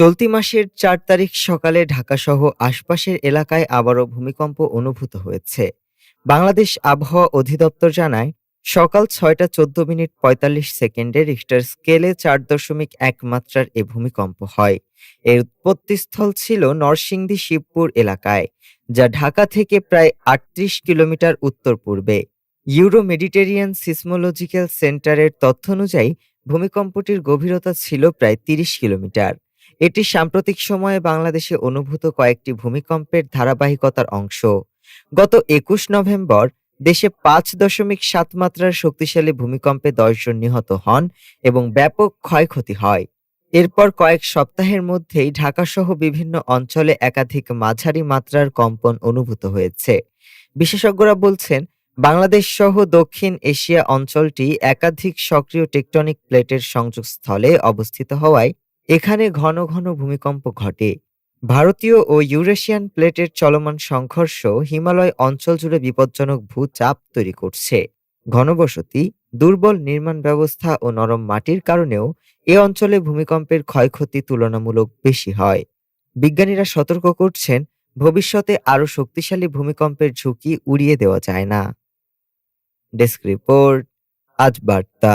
চলতি মাসের চার তারিখ সকালে ঢাকাসহ আশপাশের এলাকায় আবারও ভূমিকম্প অনুভূত হয়েছে। বাংলাদেশ আবহাওয়া অধিদপ্তর জানায়, সকাল ছয়টা চোদ্দ মিনিট পঁয়তাল্লিশ সেকেন্ডে রিক্টার স্কেলে চার দশমিক এক মাত্রার এ ভূমিকম্প হয়। এর উৎপত্তিস্থল ছিল নরসিংদী শিবপুর এলাকায়, যা ঢাকা থেকে প্রায় আটত্রিশ কিলোমিটার উত্তর পূর্বে। ইউরো মেডিটেরিয়ান সিসমোলজিক্যাল সেন্টারের তথ্য অনুযায়ী, ভূমিকম্পটির গভীরতা ছিল প্রায় তিরিশ কিলোমিটার। এটি সাম্প্রতিক সময়ে বাংলাদেশে অনুভূত কয়েকটি ভূমিকম্পের ধারাবাহিকতার অংশ। গত একুশ নভেম্বর দেশে পাঁচ দশমিক সাত মাত্রার শক্তিশালী ভূমিকম্পে দশজন নিহত হন এবং ব্যাপক ক্ষয়ক্ষতি হয়। এরপর কয়েক সপ্তাহের মধ্যেই ঢাকাসহ বিভিন্ন অঞ্চলে একাধিক মাঝারি মাত্রার কম্পন অনুভূত হয়েছে। বিশেষজ্ঞরা বলছেন, বাংলাদেশ সহ দক্ষিণ এশিয়া অঞ্চলটি একাধিক সক্রিয় টেকটনিক প্লেটের সংযোগস্থলে অবস্থিত হওয়ায় এখানে ঘন ঘন ভূমিকম্প ঘটে। ভারতীয় ও ইউরেশিয়ান প্লেটের চলমান সংঘর্ষ হিমালয় অঞ্চল জুড়ে বিপজ্জনক ভূচাপ তৈরি করছে। ঘনবসতি, দুর্বল নির্মাণ ব্যবস্থা ও নরম মাটির কারণেও এ অঞ্চলে ভূমিকম্পের ক্ষয়ক্ষতি তুলনামূলক বেশি হয়। বিজ্ঞানীরা সতর্ক করছেন, ভবিষ্যতে আরও শক্তিশালী ভূমিকম্পের ঝুঁকি উড়িয়ে দেওয়া যায় না। ডেস্ক রিপোর্ট, আজ বার্তা।